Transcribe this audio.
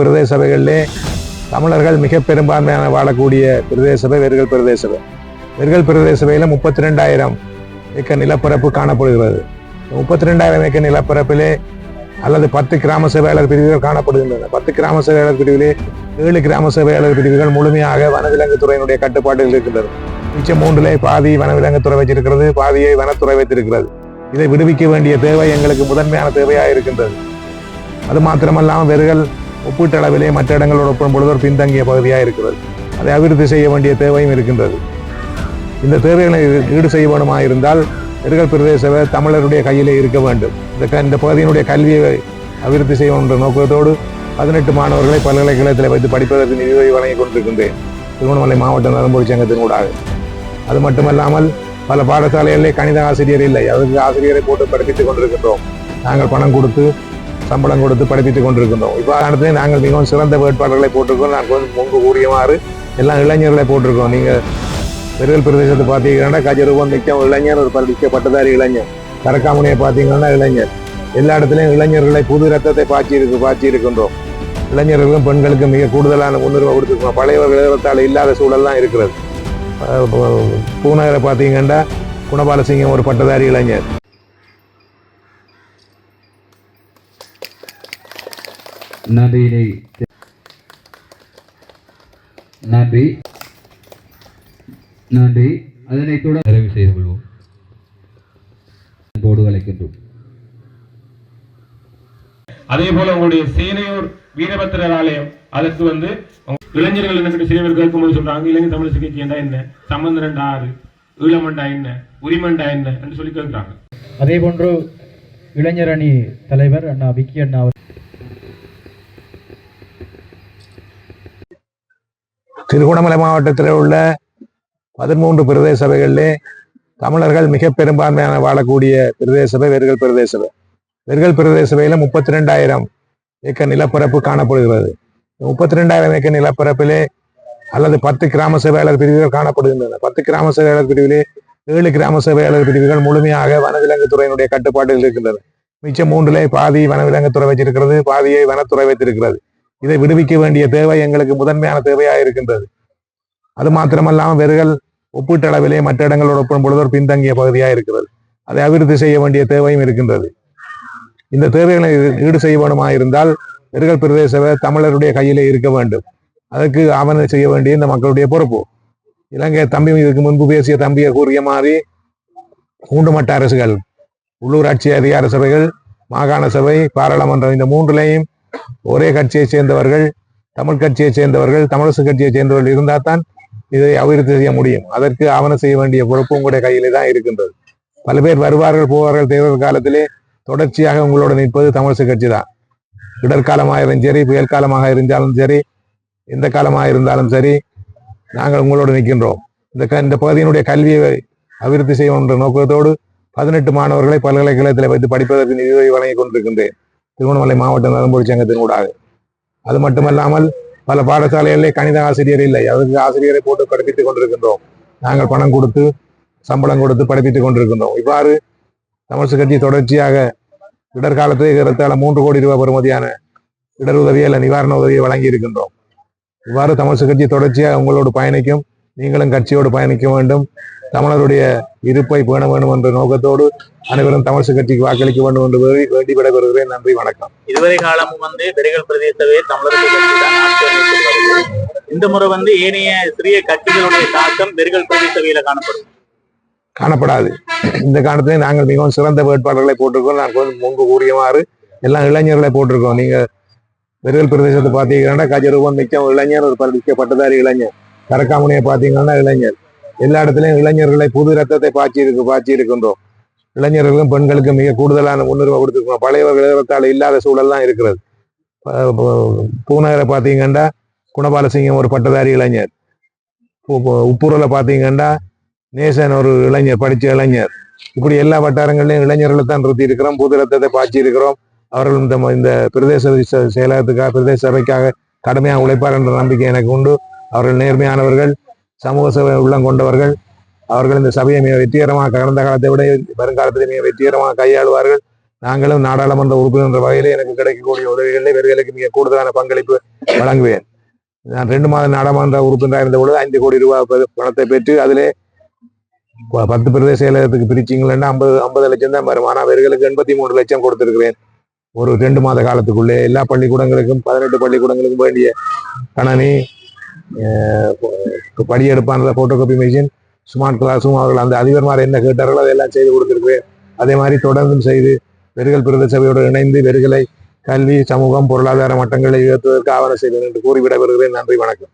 பிரதேச சபைகளிலே தமிழர்கள் மிக பெரும்பான்மையான வாழக்கூடிய பிரதேச சபை வெறுகல் பிரதேச சபை வெறுகல் பிரதேச சபையில் முப்பத்தி ரெண்டாயிரம் ஏக்கர் நிலப்பரப்பு காணப்படுகிறது. முப்பத்தி ரெண்டாயிரம் ஏக்கர் நிலப்பரப்பிலே அல்லது பத்து கிராம சபையாளர் பிரிவுகள் காணப்படுகின்றன. பத்து கிராம சபையாளர் பிரிவிலே ஏழு கிராம சபையாளர் பிரிவுகள் முழுமையாக வனவிலங்கு துறையினுடைய கட்டுப்பாட்டில் இருக்கின்றது. மிச்சம் மூன்றிலே பாதி வனவிலங்கு துறை வச்சிருக்கிறது பாதியை வனத்துறை வைத்திருக்கிறது. இதை விடுவிக்க வேண்டிய தேவை எங்களுக்கு முதன்மையான தேவையாக இருக்கின்றது. அது மாத்திரமல்லாமல் வெறுகள் ஒப்பீட்டளவிலே மற்ற இடங்களோடு ஒப்பிடும் பொழுது ஒரு பின்தங்கிய பகுதியாக இருக்கிறது. அதை அபிவிருத்தி செய்ய வேண்டிய தேவையும் இருக்கின்றது. இந்த தேவைகளை ஈடு செய்ய வேண்டுமா இருந்தால் எருகல் பிரதேச தமிழருடைய கையிலே இருக்க வேண்டும். இந்த க- இந்த பகுதியினுடைய கல்வியை அபிவிருத்தி செய்ய என்ற நோக்கத்தோடு பதினெட்டு மாணவர்களை பல்கலைக்கழகத்தில் வைத்து படிப்பதற்கு நிதி உதவி வழங்கிக் கொண்டிருக்கின்றேன். திருவண்ணாமலை மாவட்ட நலம்புரி சங்கத்தின் ஊடாக. அது மட்டுமல்லாமல் பல பாடசாலைகளிலே கணித ஆசிரியர் இல்லை. அதற்கு ஆசிரியரை போட்டு படிப்பித்துக் கொண்டிருக்கின்றோம். நாங்கள் பணம் கொடுத்து சம்பளம் கொடுத்து படிப்பித்துக் கொண்டிருக்கின்றோம் இவ்வாறானதே நாங்கள் மிகவும் சிறந்த வேட்பாளர்களை போட்டிருக்கோம் நான் கொஞ்சம் முன்பு கூறியமாறு எல்லாம் இளைஞர்களை போட்டிருக்கோம் நீங்கள் பெருகல் பிரதேசத்தை பார்த்தீங்கன்னா கஜரூபம் நிற்கும் இளைஞர் ஒரு படிக்க பட்டதாரி இளைஞர் கரக்காமுனையை பார்த்தீங்கன்னா இளைஞர் எல்லா இடத்துலையும் இளைஞர்களை புது ரத்தத்தை பாய்ச்சி இருக்கு பாய்ச்சி இருக்கின்றோம் இளைஞர்களுக்கும் பெண்களுக்கும் மிக கூடுதலான முன்னுரிமை கொடுத்துருக்கோம் பழையவர்கள் ஏறத்தாழ இல்லாத சூழல்லாம் இருக்கிறது பூநகரை பார்த்தீங்கன்னா குணபாலசிங்கம் ஒரு பட்டதாரி இளைஞர் நன்றியினை நன்றி நன்றி அதனைத் தொடர்ந்து நிறைவு செய்து கொள்வோம். போர்டு அழைக்கின்றோம். அதே போல உங்களுடைய சேனையூர் வீரபத்திரர் ஆலயம் அதற்கு வந்து இளைஞர்கள் என்ன சிறுவர் கேட்கும்போது சொல்றாங்க இளைஞர் தமிழ் சிகிச்சை என்றா என்ன? சம்பந்தரண்டா ஆறு ஈழமண்டா என்ன? உரிமண்டா என்ன? என்று சொல்லி கேட்கிறாங்க. அதே போன்று இளைஞர் அணி தலைவர் அண்ணா விக்கி அண்ணா அவர் திருகோணமலை மாவட்டத்தில் உள்ள பதிமூன்று பிரதேச சபைகளிலே தமிழர்கள் மிக பெரும்பான்மையான வாழக்கூடிய பிரதேச சபை வெறுகல் பிரதேச சபை. வெறுகல் பிரதேச சபையில் முப்பத்தி ரெண்டாயிரம் ஏக்கர் நிலப்பரப்பு காணப்படுகிறது. முப்பத்தி ரெண்டாயிரம் ஏக்கர் நிலப்பரப்பிலே அல்லது பத்து கிராம சபையாளர் பிரிவுகள் காணப்படுகின்றன. பத்து கிராம சபையாளர் பிரிவிலே ஏழு கிராம சபையாளர் பிரிவுகள் முழுமையாக வனவிலங்கு துறையினுடைய கட்டுப்பாட்டில் இருக்கின்றன. மிச்சம் மூன்றிலே பாதி வனவிலங்கு துறை வச்சிருக்கிறது பாதியை வனத்துறை வைத்திருக்கிறது. இதை விடுவிக்க வேண்டிய தேவை எங்களுக்கு முதன்மையான தேவையாக இருக்கின்றது. அது மாத்திரமல்லாமல் வெறுகள் ஒப்பீட்டளவிலே மற்ற இடங்களோடு ஒப்பிடும் பொழுது ஒரு பின்தங்கிய பகுதியாக இருக்கிறது. அதை அபிவிருத்தி செய்ய வேண்டிய தேவையும் இருக்கின்றது. இந்த தேவைகளை ஈடு செய்ய வேண்டுமா இருந்தால் வெறுகல் பிரதேச தமிழருடைய கையிலே இருக்க வேண்டும். அதற்கு ஆவணம் செய்ய வேண்டிய இந்த மக்களுடைய பொறுப்பு. இலங்கை தம்பி இதுக்கு முன்பு பேசிய தம்பியை கூறிய மாதிரி மூன்று அரசுகள் உள்ளூராட்சி அதிகார சபைகள் மாகாண சபை பாராளுமன்றம் இந்த மூன்றிலையும் ஒரே கட்சியை சேர்ந்தவர்கள் தமிழ் கட்சியை சேர்ந்தவர்கள் தமிழரசு கட்சியை சேர்ந்தவர்கள் இருந்தால் தான் இதை அபிவிருத்தி செய்ய முடியும். அதற்கு ஆவணம் செய்ய வேண்டிய பொறுப்பு உங்களுடைய கையிலே தான் இருக்கின்றது. பல பேர் வருவார்கள் போவார்கள் தேர்தல் காலத்திலே தொடர்ச்சியாக உங்களோட நிற்பது தமிழரசு கட்சி தான். இடர்காலமாக இருந்தாலும் சரி புயல் காலமாக இருந்தாலும் சரி எந்த காலமாக இருந்தாலும் சரி நாங்கள் உங்களோடு நிற்கின்றோம். இந்த க- இந்த பகுதியினுடைய கல்வியை அபிவிருத்தி செய்யும் என்ற நோக்கத்தோடு பதினெட்டு மாணவர்களை பல்கலைக்கழகத்தில் வைத்து படிப்பதற்கு நிதி உதவி வழங்கிக் கொண்டிருக்கின்றேன். திருவண்ணாமலை மாவட்டம் நலம்புரி சங்கத்தின் ஊடாக. அது மட்டுமல்லாமல் பல பாடசாலைகளிலே கணித ஆசிரியர் இல்லை. அதற்கு ஆசிரியரை போட்டு படிப்பித்துக் கொண்டிருக்கின்றோம். நாங்கள் பணம் கொடுத்து சம்பளம் கொடுத்து படிப்பித்துக் கொண்டிருக்கின்றோம். இவ்வாறு தமிழ்ச்சி கட்சி தொடர்ச்சியாக இடர்காலத்தை ஏறத்தாழ மூன்று கோடி ரூபாய் பெறுமதியான இடர் உதவி அல்ல நிவாரண உதவியை வழங்கி இருக்கின்றோம். இவ்வாறு தமிழ்ச்சி கட்சி தொடர்ச்சியாக உங்களோடு பயணிக்கும் நீங்களும் கட்சியோடு பயணிக்க வேண்டும். தமிழருடைய இருப்பை பேண வேண்டும் என்ற நோக்கத்தோடு அனைவரும் தமிழரசு கட்சிக்கு வாக்களிக்க வேண்டும் என்று வேண்டி- விடைபெறுகிறேன் நன்றி வணக்கம். இதுவரை காலமும் வந்து பெரிகள் பிரதேசவே வருகிறது. இந்த முறை வந்து ஏனைய சிறிய கட்சிகளுடைய தாக்கம் பெரிகள் பிரதேசவையில காணப்படும். காணப்படாது. இந்த காலத்திலே நாங்கள் மிகவும் சிறந்த வேட்பாளர்களை போட்டிருக்கோம் நான் கொஞ்சம் முன்பு கூறியமாறு எல்லாம் இளைஞர்களை போட்டிருக்கோம் நீங்க வெறுகல் பிரதேசத்தை பார்த்தீங்கன்னா கஜரூபம் மிக்கம் இளைஞர் ஒரு பட்டதாரி இளைஞர். கரக்காமுனையை பார்த்தீங்கன்னா இளைஞர். எல்லா இடத்துலையும் இளைஞர்களை புது ரத்தத்தை பாய்ச்சி இருக்கு பாய்ச்சி இருக்கின்றோம். இளைஞர்களுக்கும் பெண்களுக்கும் மிக கூடுதலான முன்னுரிமை கொடுத்துருக்கோம். பழையவர்கள் விளைவத்தால் இல்லாத சூழல்லாம் இருக்கிறது. பூநகரை பார்த்தீங்கன்னா குணபாலசிங்கம் ஒரு பட்டதாரி இளைஞர். உப்பூரில் பார்த்தீங்கன்னா நேசன் ஒரு இளைஞர் படித்த இளைஞர். இப்படி எல்லா வட்டாரங்களிலும் இளைஞர்களை தான் நிறுத்தி இருக்கிறோம் புது ரத்தத்தை பாய்ச்சி இருக்கிறோம். அவர்கள் இந்த இந்த பிரதேச செயலகத்துக்காக பிரதேச சபைக்காக கடுமையாக உழைப்பார் என்ற நம்பிக்கை எனக்கு உண்டு. அவர்கள் நேர்மையானவர்கள். சமூக சேவை உள்ளம் கொண்டவர்கள் அவர்கள் இந்த சபையை மிக வெற்றிகரமாக கடந்த காலத்தை விட வருங்காலத்தில் மிக வெற்றிகரமாக கையாளுவார்கள். நாங்களும் நாடாளுமன்ற உறுப்பினர் என்ற வகையில் எனக்கு கிடைக்கக்கூடிய உதவிகளில் இவர்களுக்கு மிக கூடுதலான பங்களிப்பு வழங்குவேன். நான் ரெண்டு மாதம் நாடாளுமன்ற உறுப்பினராக இருந்த பொழுது ஐந்து கோடி ரூபாய் பணத்தை பெற்று அதிலே பத்து பிரதேச செயலகத்துக்கு பிரிச்சிங்களா ஐம்பது ஐம்பது லட்சம் தான் வரும். ஆனால் இவர்களுக்கு எண்பத்தி மூணு லட்சம் கொடுத்திருக்கிறேன். ஒரு ரெண்டு மாத காலத்துக்குள்ளே எல்லா பள்ளிக்கூடங்களுக்கும் பதினெட்டு பள்ளிக்கூடங்களுக்கும் வேண்டிய கணனி படியெடுப்பான போட்டோ காப்பி மிஷின் ஸ்மார்ட் கிளாஸும் அவர்கள் அந்த அதிபர்மார் என்ன கேட்டார்களோ அதெல்லாம் செய்து கொடுத்துருக்கு. அதே மாதிரி தொடர்ந்தும் செய்து வெறுகல் பிரதேச சபையோடு இணைந்து வெறுகலை கல்வி சமூகம் பொருளாதார மட்டங்களை உயர்த்துவதற்கு ஆவணம் செய்வேன் என்று கூறிவிட வருகிறேன் நன்றி வணக்கம்.